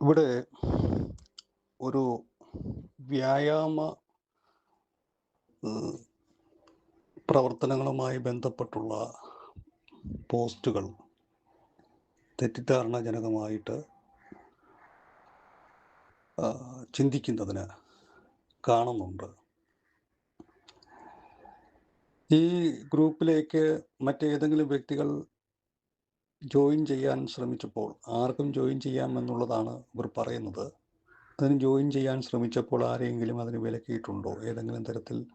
ഇവിടെ ഒരു വ്യായാമ പ്രവർത്തനങ്ങളുമായി ബന്ധപ്പെട്ടുള്ള പോസ്റ്റുകൾ തെറ്റിദ്ധാരണജനകമായിട്ട് ചിന്തിക്കുന്നതിന് കാണുന്നുണ്ട്. ഈ ഗ്രൂപ്പിലേക്ക് മറ്റേതെങ്കിലും വ്യക്തികൾ ജോയിൻ ചെയ്യാൻ ശ്രമിച്ചപ്പോൾ ആർക്കും ജോയിൻ ചെയ്യാമെന്നുള്ളതാണ് ഇവർ പറയുന്നത്. അതിന് ജോയിൻ ചെയ്യാൻ ശ്രമിച്ചപ്പോൾ ആരെങ്കിലും അതിന് വിലക്കിയിട്ടുണ്ടോ? ഏതെങ്കിലും തരത്തിൽ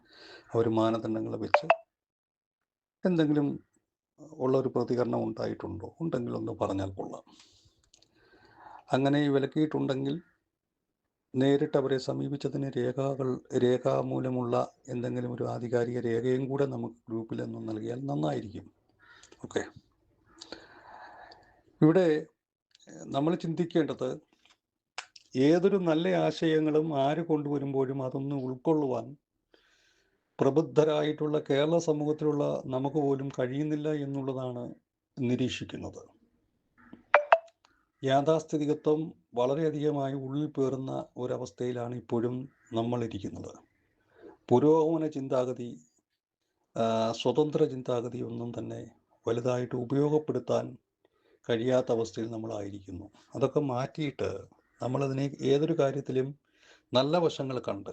അവർ മാനദണ്ഡങ്ങൾ വെച്ച് എന്തെങ്കിലും ഉള്ള ഒരു പ്രതികരണം ഉണ്ടായിട്ടുണ്ടോ? ഉണ്ടെങ്കിൽ ഒന്ന് പറഞ്ഞാൽ കൊള്ളാം. അങ്ങനെ വിലക്കിയിട്ടുണ്ടെങ്കിൽ നേരിട്ട് അവരെ സമീപിച്ചതിന് രേഖകൾ രേഖാമൂലമുള്ള എന്തെങ്കിലും ഒരു ആധികാരിക രേഖയും കൂടെ നമുക്ക് ഗ്രൂപ്പിൽ നിന്ന് നൽകിയാൽ നന്നായിരിക്കും. ഇവിടെ നമ്മൾ ചിന്തിക്കേണ്ടത് ഏതൊരു നല്ല ആശയങ്ങളും ആര് കൊണ്ടുവരുമ്പോഴും അതൊന്ന് ഉൾക്കൊള്ളുവാൻ പ്രബുദ്ധരായിട്ടുള്ള കേരള സമൂഹത്തിലുള്ള നമുക്ക് പോലും കഴിയുന്നില്ല എന്നുള്ളതാണ് നിരീക്ഷിക്കുന്നത്. യാഥാസ്ഥിതികത്വം വളരെയധികമായി ഉള്ളിൽ പേറുന്ന ഒരവസ്ഥയിലാണ് ഇപ്പോഴും നമ്മളിരിക്കുന്നത്. പുരോഗമന ചിന്താഗതി സ്വതന്ത്ര ചിന്താഗതി ഒന്നും തന്നെ വലുതായിട്ട് ഉപയോഗപ്പെടുത്താൻ കഴിയാത്ത അവസ്ഥയിൽ നമ്മളായിരിക്കുന്നു അതൊക്കെ മാറ്റിയിട്ട് നമ്മളതിനെ ഏതൊരു കാര്യത്തിലും നല്ല വശങ്ങൾ കണ്ട്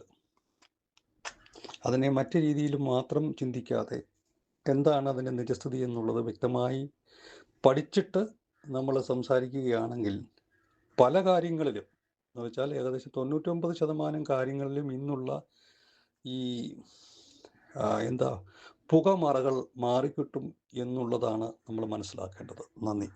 അതിനെ മറ്റു രീതിയിൽ മാത്രം ചിന്തിക്കാതെ എന്താണ് അതിന്റെ നിജസ്ഥിതി എന്നുള്ളത് വ്യക്തമായി പഠിച്ചിട്ട് നമ്മൾ സംസാരിക്കുകയാണെങ്കിൽ പല കാര്യങ്ങളിലും എന്ന് വെച്ചാൽ ഏകദേശം തൊണ്ണൂറ്റൊമ്പത് ശതമാനം കാര്യങ്ങളിലും ഇന്നുള്ള ഈ എന്താ പുകമറകൾ മാറിക്കിട്ടും എന്നുള്ളതാണ് നമ്മൾ മനസ്സിലാക്കേണ്ടത്. നന്ദി.